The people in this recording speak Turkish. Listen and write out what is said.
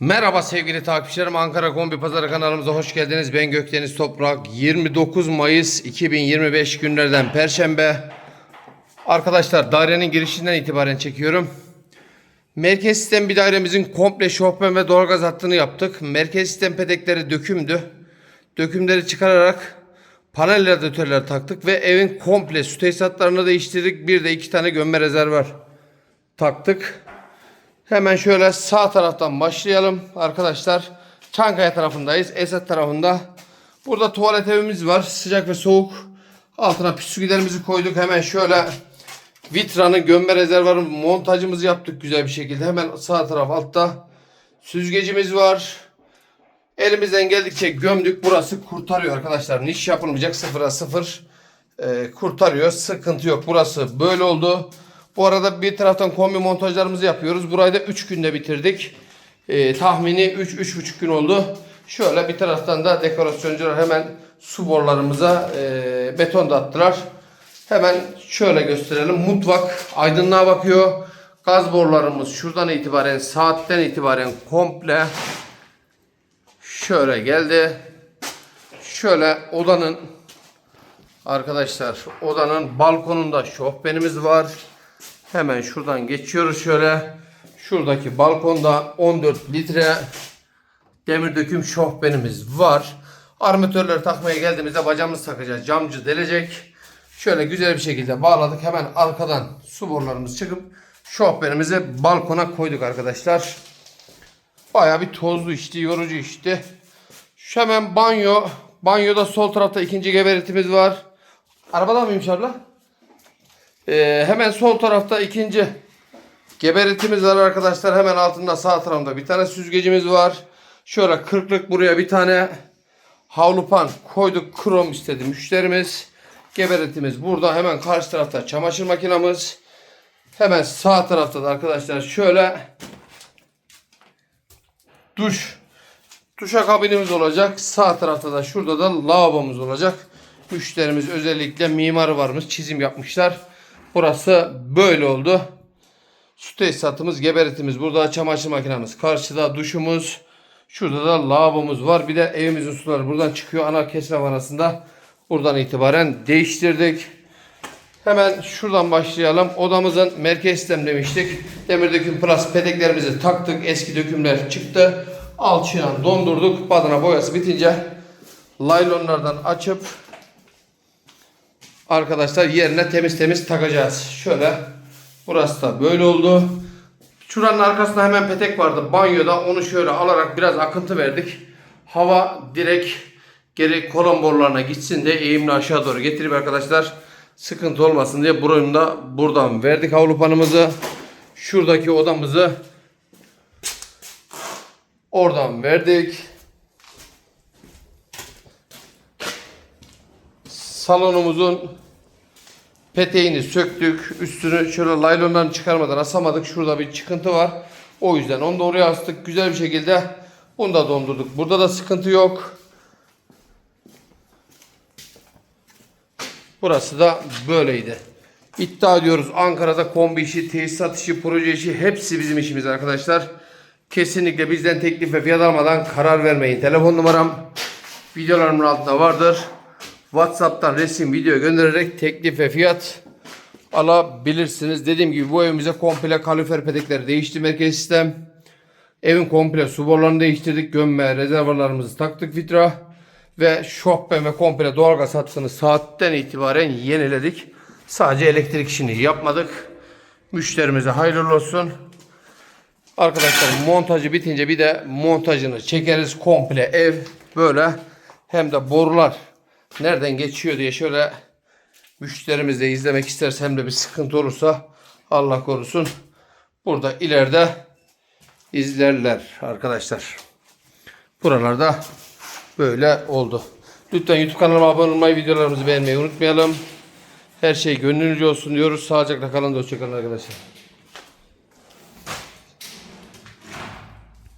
Merhaba sevgili takipçilerim. Ankara Kombi Pazarı kanalımıza hoş geldiniz. Ben Gökdeniz Toprak. 29 Mayıs 2025 günlerden Perşembe. Arkadaşlar dairenin girişinden itibaren çekiyorum. Merkez sistem bir dairemizin komple şofben ve doğalgaz hattını yaptık. Merkez sistem pedekleri dökümdü. Dökümleri çıkararak panel radyatörler taktık ve evin komple su tesisatlarını değiştirdik. Bir de iki tane gömme rezervuar taktık. Hemen şöyle sağ taraftan başlayalım arkadaşlar. Çankaya tarafındayız. Esat tarafında. Burada tuvalet evimiz var. Sıcak ve soğuk. Altına püsküvilerimizi koyduk. Hemen şöyle vitranın gömme rezervuarı montajımızı yaptık güzel bir şekilde. Hemen sağ taraf altta süzgecimiz var. Elimizden geldikçe gömdük. Burası kurtarıyor arkadaşlar. Niş yapılmayacak sıfıra sıfır. Ee, kurtarıyor. Sıkıntı yok. Burası böyle oldu. Bu arada bir taraftan kombi montajlarımızı yapıyoruz. Burayı da 3 günde bitirdik. Ee, tahmini 3-3,5 gün oldu. Şöyle bir taraftan da dekorasyoncular hemen su borularımıza e, beton da attılar. Hemen şöyle gösterelim. Mutfak aydınlığa bakıyor. Gaz borularımız şuradan itibaren saatten itibaren komple şöyle geldi. Şöyle odanın arkadaşlar odanın balkonunda şofbenimiz var. Hemen şuradan geçiyoruz şöyle. Şuradaki balkonda 14 litre demir döküm şofbenimiz var. Armatörleri takmaya geldiğimizde bacamız takacağız. Camcı delecek. Şöyle güzel bir şekilde bağladık. Hemen arkadan su borularımız çıkıp şofbenimizi balkona koyduk arkadaşlar. Baya bir tozlu işti, yorucu işti. Şu hemen banyo. Banyoda sol tarafta ikinci geberitimiz var. Arabada mıymış abla? Ee, hemen sol tarafta ikinci geberitimiz var arkadaşlar. Hemen altında sağ tarafında bir tane süzgecimiz var. Şöyle kırklık buraya bir tane havlupan koyduk. Krom istedi müşterimiz. Geberitimiz burada. Hemen karşı tarafta çamaşır makinamız. Hemen sağ tarafta da arkadaşlar şöyle duş duşa kabinimiz olacak. Sağ tarafta da şurada da lavabomuz olacak. Müşterimiz özellikle mimarı varmış. Çizim yapmışlar. Burası böyle oldu. Su tesisatımız, geberitimiz. Burada çamaşır makinamız. Karşıda duşumuz. Şurada da lavabomuz var. Bir de evimizin suları buradan çıkıyor. Ana kesme vanasında. Buradan itibaren değiştirdik. Hemen şuradan başlayalım. Odamızın merkez sistem demiştik. Demir döküm plus pedeklerimizi taktık. Eski dökümler çıktı. Alçıyan dondurduk. Badana boyası bitince laylonlardan açıp arkadaşlar yerine temiz temiz takacağız. Şöyle burası da böyle oldu. Şuranın arkasında hemen petek vardı banyoda. Onu şöyle alarak biraz akıntı verdik. Hava direkt geri kolon borularına gitsin de eğimli aşağı doğru getirip arkadaşlar sıkıntı olmasın diye burayı da buradan verdik havlupanımızı. Şuradaki odamızı oradan verdik. Salonumuzun peteğini söktük. Üstünü şöyle laylondan çıkarmadan asamadık. Şurada bir çıkıntı var. O yüzden onu da oraya astık. Güzel bir şekilde bunu da dondurduk. Burada da sıkıntı yok. Burası da böyleydi. İddia ediyoruz Ankara'da kombi işi, tesisat işi, proje işi hepsi bizim işimiz arkadaşlar. Kesinlikle bizden teklif ve fiyat almadan karar vermeyin. Telefon numaram videolarımın altında vardır. WhatsApp'tan resim, video göndererek teklif ve fiyat alabilirsiniz. Dediğim gibi bu evimize komple kalorifer pedekleri değişti merkez sistem. Evin komple su borularını değiştirdik. Gömme rezervarlarımızı taktık vitra. Ve şofben ve komple doğalgaz hattını saatten itibaren yeniledik. Sadece elektrik işini yapmadık. Müşterimize hayırlı olsun. Arkadaşlar montajı bitince bir de montajını çekeriz. Komple ev böyle hem de borular nereden geçiyor diye şöyle müşterimiz de izlemek isterse hem de bir sıkıntı olursa Allah korusun. Burada ileride izlerler arkadaşlar. Buralarda böyle oldu. Lütfen YouTube kanalıma abone olmayı, videolarımızı beğenmeyi unutmayalım. Her şey gönlünüzce olsun diyoruz. Sağlıcakla kalın, hoşçakalın arkadaşlar.